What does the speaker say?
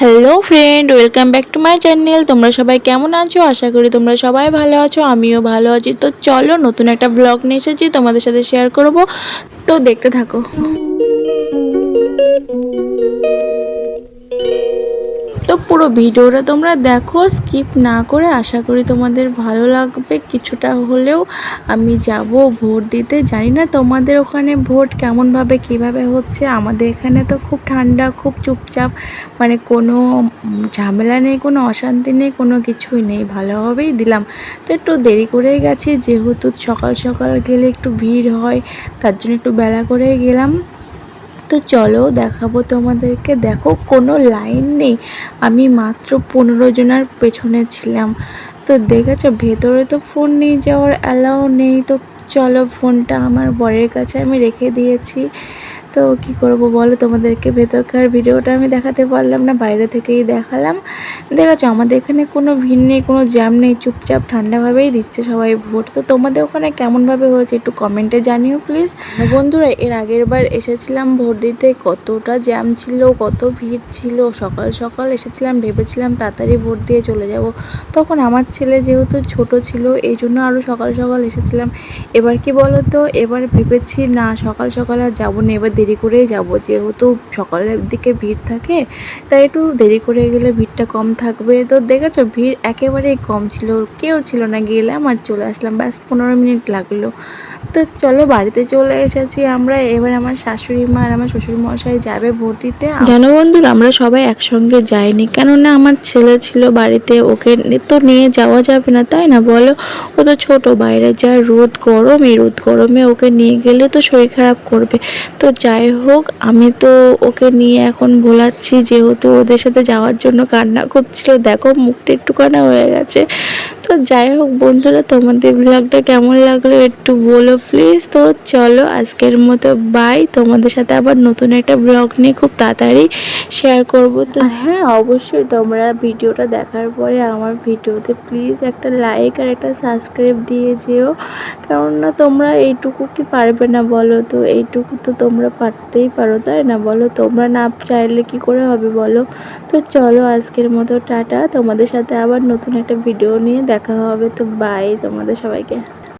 Hello friend welcome back to my channel তোমরা সবাই কেমন আছো? আশা করি তোমরা সবাই ভালো আছো, আমিও ভালো আছি। তো চলো নতুন একটা ব্লগ নিয়ে এসেছি, তোমাদের সাথে শেয়ার করব। তো দেখতে থাকো। তো পুরো ভিডিওটা তোমরা দেখো স্কিপ না করে আশা করি তোমাদের ভালো লাগবে। কিছুটা হলেও আমি যাব ভোট দিতে। জানি না তোমাদের ওখানে ভোট কেমনভাবে, কীভাবে হচ্ছে। আমাদের এখানে তো খুব ঠান্ডা, খুব চুপচাপ। মানে কোনো ঝামেলা নেই, কোনো অশান্তি নেই, কোনো কিছুই নেই। ভালোভাবেই দিলাম। তো একটু দেরি করেই গেছি, যেহেতু সকাল সকাল গেলে একটু ভিড় হয়, তার জন্য একটু বেলা করেই গেলাম। তো চলো দেখাবো তোমাদেরকে। দেখো, কোনো লাইন নেই। আমি মাত্র পনেরো জনের পেছনে ছিলাম। তো দেখেছ, ভেতরে তো ফোন নিয়ে যাওয়ার অ্যালাও নেই। তো চলো ফোনটা আমার বরের কাছে আমি রেখে দিয়েছি। তো কি করব বলো? তোমাদেরকে ভেতরকার ভিডিওটা আমি দেখাতে পারলাম না, বাইরে থেকেই দেখালাম। দেখেছ, আমাদের এখানে কোনো ভিড় নেই, কোনো জ্যাম নেই, চুপচাপ ঠান্ডাভাবেই দিচ্ছে সবাই ভোট। তো তোমাদের ওখানে কেমনভাবে হয়েছে একটু কমেন্টে জানিও প্লিজ বন্ধুরা, এর আগের বার এসেছিলাম ভোট দিতে, কতটা জ্যাম ছিল, কত ভিড় ছিল, সকাল সকাল এসেছিলাম, ভেবেছিলাম তাড়াতাড়ি ভোট দিয়ে চলে যাব। তখন আমার ছেলে যেহেতু ছোট ছিল, এই জন্য আরও সকাল সকাল এসেছিলাম। এবার কি বলো তো এবার ভেবেছি না, সকাল সকাল আর যাব না, এবার করেই যাব। যেহেতু সকালের দিকে ভিড় থাকে, তাই একটু দেরি করে গেলে ভিড়টা কম থাকবে। তো দেখেছ, ভিড় একেবারেই কম ছিল, কেউ ছিল না। গেলাম আর চলে আসলাম। ব্যাস, পনেরো মিনিট লাগল। তো চলো বাড়িতে চলে এসেছি আমরা। এবার আমার শাশুড়ি মা আর আমার শ্বশুর মশাই যাবে ভোট দিতে জানো বন্ধুরা, আমরা সবাই একসঙ্গে যাইনি। কেননা আমার ছেলে ছিল বাড়িতে, ওকে তো নিয়ে যাওয়া যাবে না, তাই না বলো? ও তো ছোট, বাইরে যা রোদ গরম এই রোদ গরমে ওকে নিয়ে গেলে তো শরীর খারাপ করবে। তো যাই হোক, আমি তো ওকে নিয়ে এখন ভোলাচ্ছি, যেহেতু ওদের সাথে যাওয়ার জন্য কান্না করছিল। দেখো, মুখটা একটু হয়ে গেছে। তো যাই হোক বন্ধুরা, তোমাদের ব্লগটা কেমন লাগল একটু বলো প্লিজ তো চলো আজকের মতো বাই তোমাদের সাথে আবার নতুন একটা ব্লগ নিয়ে খুব তাড়াতাড়ি শেয়ার করব। তো হ্যাঁ অবশ্যই তোমরা ভিডিওটা দেখার পরে আমার ভিডিওতে প্লিজ একটা লাইক আর একটা সাবস্ক্রাইব দিয়ে যেও। কেননা তোমরা এইটুকু কি পারবে না বলো তো? এইটুকু তো তোমরা পারতেই পারো, তাই না বলো? তোমরা না চাইলে কি করে হবে বলো? তো চলো আজকের মতো টাটা। তোমাদের সাথে আবার নতুন একটা ভিডিও নিয়ে দেখা হবে তো বাই তোমাদের সবাইকে।